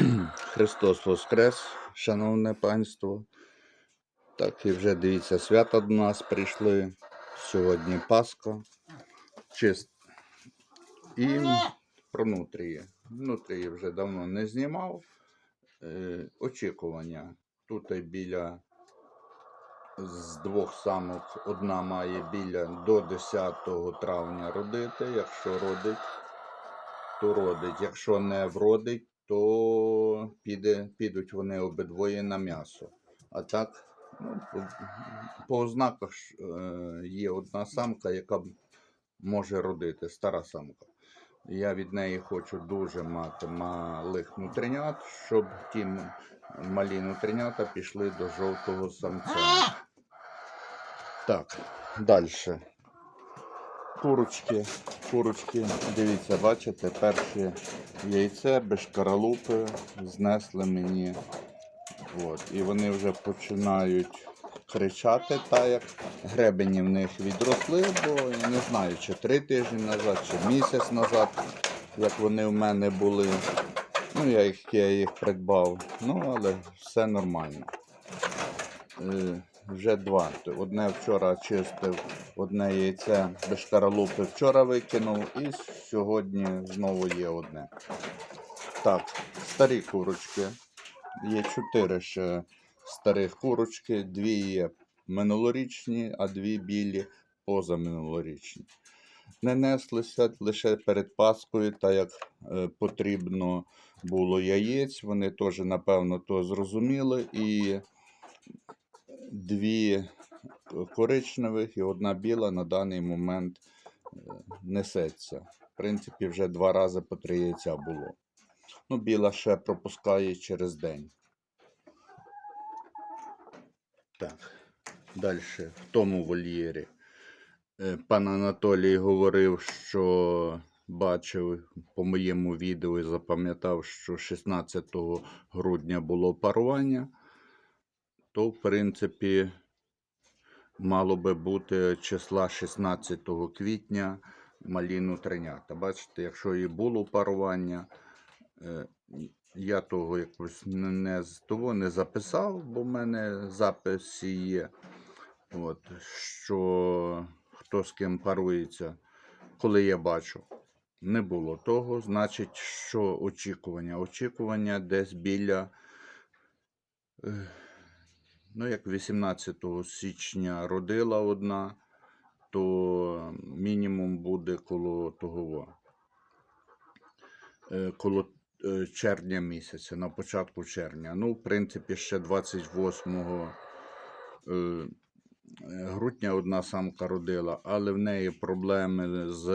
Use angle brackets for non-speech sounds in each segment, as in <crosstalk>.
<clears throat> Христос Воскрес, шановне панство. Так, і вже дивіться, свята до нас прийшли. Сьогодні Пасха. Чист. І про нутрії. Нутрії вже давно не знімав. Е, очікування. Тут біля з двох самок одна має біля до 10 травня родити. Якщо родить, то родить. Якщо не вродить, то піде, підуть вони обидвоє на м'ясо. А так, ну, по, ознаках е, є одна самка, яка може родити, стара самка. Я від неї хочу дуже мати малих нутринят, щоб ті малі нутринята пішли до жовтого самця. Так, далі. Курочки, курочки, дивіться, бачите, перше яйце без шкаралупи знесли мені. От, і вони вже починають кричати, так як гребені в них відросли, бо не знаю, чи три тижні назад, чи місяць назад, як вони в мене були. Ну, я їх, я їх придбав. Ну, але все нормально. Е, вже два. Одне вчора чистив, одне яйце без шкаралупи вчора викинув, і сьогодні знову є одне. Так, старі курочки. Є чотири ще старих курочки, дві є минулорічні, а дві білі позаминулорічні. Не неслися лише перед Паскою, так як е, потрібно було яєць. Вони теж, напевно, то зрозуміли. І дві коричневих і одна біла на даний момент е, несеться. В принципі, вже два рази по три яйця було. Ну, біла ще пропускає через день. Так, далі в тому вольєрі. Е, Пан Анатолій говорив, що бачив по моєму відео і запам'ятав, що 16 грудня було парування, то, в принципі, мало би бути числа 16 квітня малі нутринята. Бачите, якщо і було парування, е, я того якось не, того не записав, бо в мене записи є. От, що хто з ким парується, коли я бачу. Не було того, значить, що очікування? Очікування десь біля, е, ну, як 18 січня родила одна, то мінімум буде коло того. е, Коло е, червня місяця, на початку червня. Ну, в принципі, ще 28 е, грудня одна самка родила, але в неї проблеми з,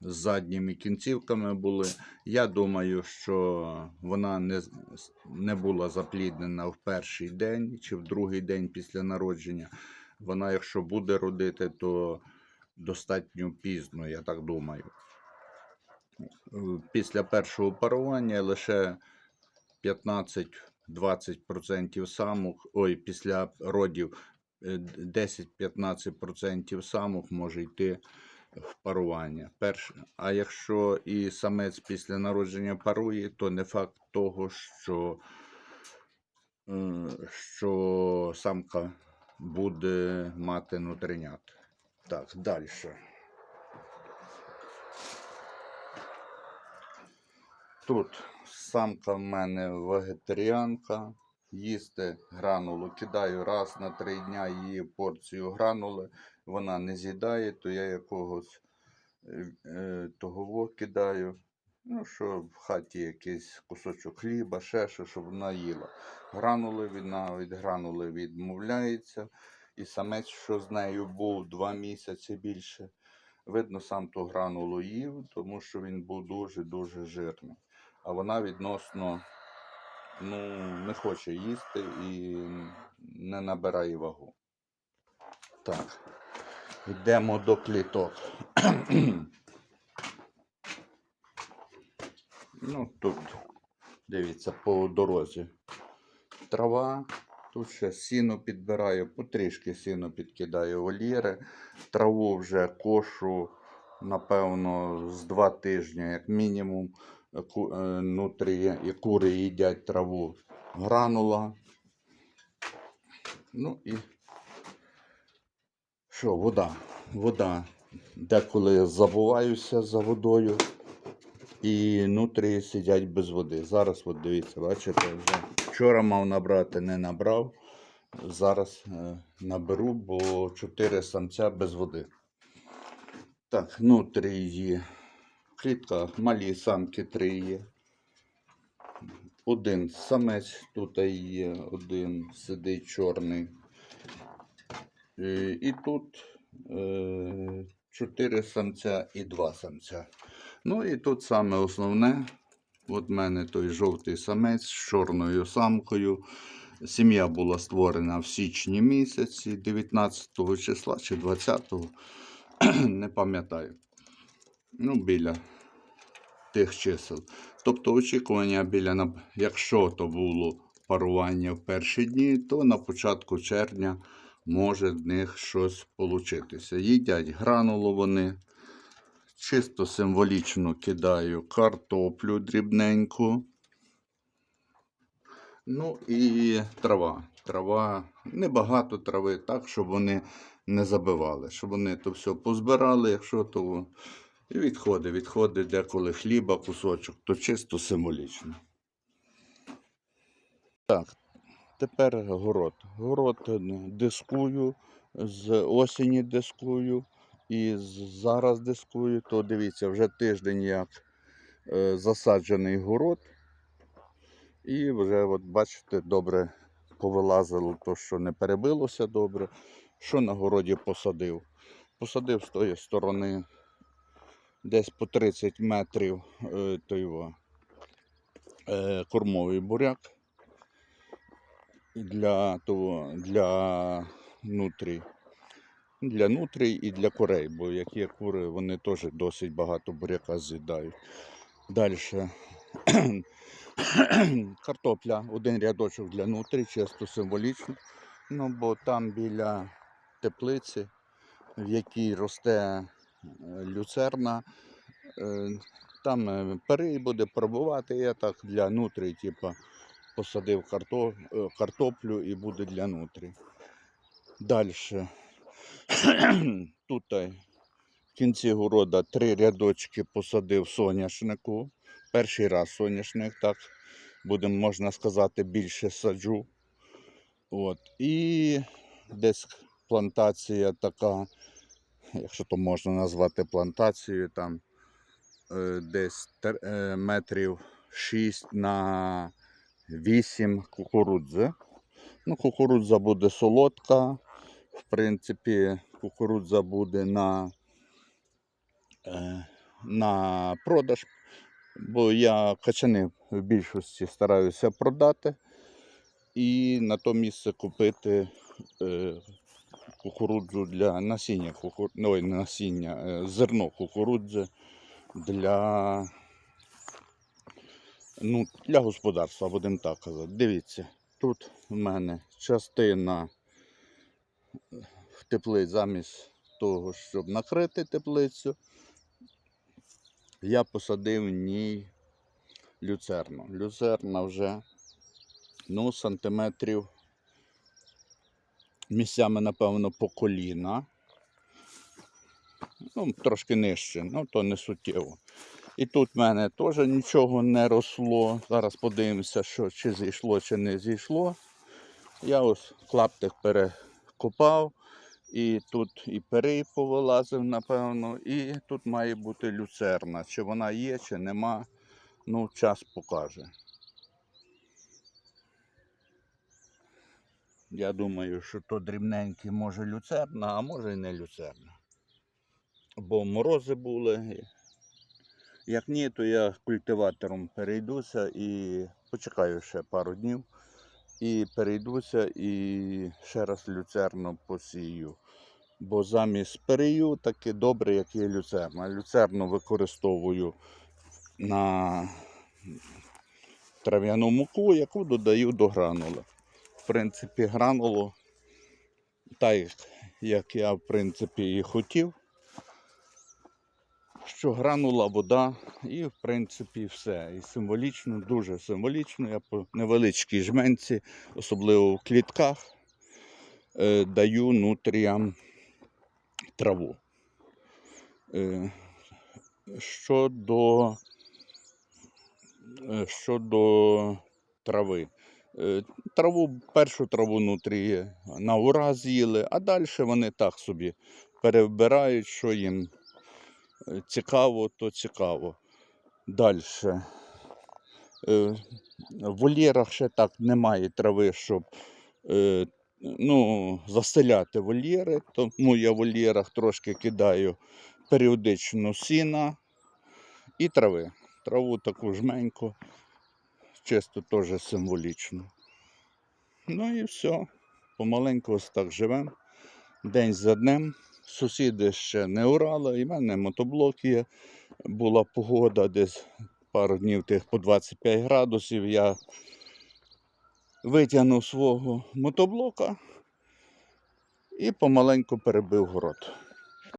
з задніми кінцівками були. Я думаю, що вона не, не була запліднена в перший день чи в другий день після народження. Вона, якщо буде родити, то достатньо пізно, я так думаю. Е, Після першого парування лише 15-20% самок, ой, після родів е, 10-15% самок може йти в парування. Перш... А якщо і самець після народження парує, то не факт того, що, е, що самка буде мати нутринят. Так, далі. Тут самка в мене вегетаріанка. Їсти гранулу кидаю раз на три дня її порцію гранули. Вона не з'їдає, то я якогось е, е, того кидаю. Ну, що в хаті якийсь кусочок хліба, ще що, щоб вона їла. Гранули вона від гранули відмовляється. І самець, що з нею був два місяці більше, видно, сам ту гранулу їв, тому що він був дуже-дуже жирний. А вона відносно ну, не хоче їсти і не набирає вагу. Так, йдемо до кліток. <clears throat> ну, тут, дивіться, по дорозі. Трава, тут ще сіно підбираю, потрішки сіно підкидаю вольєри. Траву вже кошу, напевно, з два тижні, як мінімум. ку- е, і кури їдять траву гранула. Ну і що, вода. Вода. Деколи забуваюся за водою. І нутрії сидять без води. Зараз, от дивіться, бачите, вже вчора мав набрати, не набрав. Зараз е, наберу, бо 4 самця без води. Так, нутрії. Клітка, малі самки три є. Один самець тут є, один сидить чорний. І, і тут е, чотири самця і два самця. Ну і тут саме основне. От в мене той жовтий самець з чорною самкою. Сім'я була створена в січні місяці, 19 числа чи 20-го, <clears throat> не пам'ятаю. Ну, біля тих чисел. Тобто очікування біля, якщо то було парування в перші дні, то на початку червня може в них щось получитися. Їдять гранулу вони. Чисто символічно кидаю картоплю дрібненьку. Ну і трава. Трава, небагато трави, так, щоб вони не забивали, щоб вони то все позбирали, якщо то і відходи, відходи деколи хліба, кусочок, то чисто символічно. Так, тепер город. Город е, дискую, з осені дискую і зараз дискую, то дивіться, вже тиждень як е, засаджений город. І вже, от бачите, добре повилазило то, що не перебилося добре. Що на городі посадив? Посадив з тої сторони десь по 30 метрів е, той, кормовий буряк для, того, для нутрій. Для нутрій і для курей, бо як є кури, вони теж досить багато буряка з'їдають. Далі. <clears throat> Картопля, один рядочок для нутрій, чисто символічно. Ну, бо там біля теплиці, в якій росте е, люцерна, е, там е, перий буде пробувати. Я так для нутрій, типу, посадив е, картоплю і буде для нутрій. Далі. <clears throat> Тут е, в кінці города три рядочки посадив соняшнику. Перший раз соняшник, так, будемо, можна сказати, більше саджу. От. І десь плантація така, якщо то можна назвати плантацією, там е, десь метрів 6 на 8 кукурудзи. Ну, кукурудза буде солодка. В принципі, кукурудза буде на, е, на продаж, бо я качани в більшості стараюся продати і на то місце купити е, кукурудзу для насіння, кукур... ой, насіння, е, зерно кукурудзи для, ну, для господарства, будемо так казати. Дивіться, тут в мене частина в теплиць замість того, щоб накрити теплицю, я посадив в ній люцерну. Люцерна вже ну, сантиметрів місцями, напевно, по коліна. Ну, трошки нижче, ну то не суттєво. І тут в мене теж нічого не росло. Зараз подивимося, що чи зійшло, чи не зійшло. Я ось клаптик перекопав, і тут і перей повилазив, напевно, і тут має бути люцерна. Чи вона є, чи нема, ну, час покаже. Я думаю, що то дрібненький може люцерна, а може і не люцерна. Бо морози були. Як ні, то я культиватором перейдуся і почекаю ще пару днів. І перейдуся і ще раз люцерну посію. Бо замість перею таке добре, як є люцерна. Люцерну використовую на трав'яну муку, яку додаю до гранули. В принципі, гранулу, так як я в принципі і хотів. Що гранула вода, і в принципі все. І символічно, дуже символічно. Я по невеличкій жменці, особливо в клітках, е, даю нутріям траву. Е, щодо, е, щодо трави. Траву, першу траву нутрії на ура з'їли, а далі вони так собі перебирають, що їм цікаво, то цікаво. Далі. В вольєрах ще так немає трави, щоб е, ну, застеляти вольєри, тому я в вольєрах трошки кидаю періодично сіна і трави. Траву таку жменьку, чисто теж символічно. Ну і все. Помаленьку ось так живемо. День за днем. Сусіди ще не урали, і в мене мотоблок є. Була погода десь пару днів тих по 25 градусів. Я витягнув свого мотоблока і помаленьку перебив город.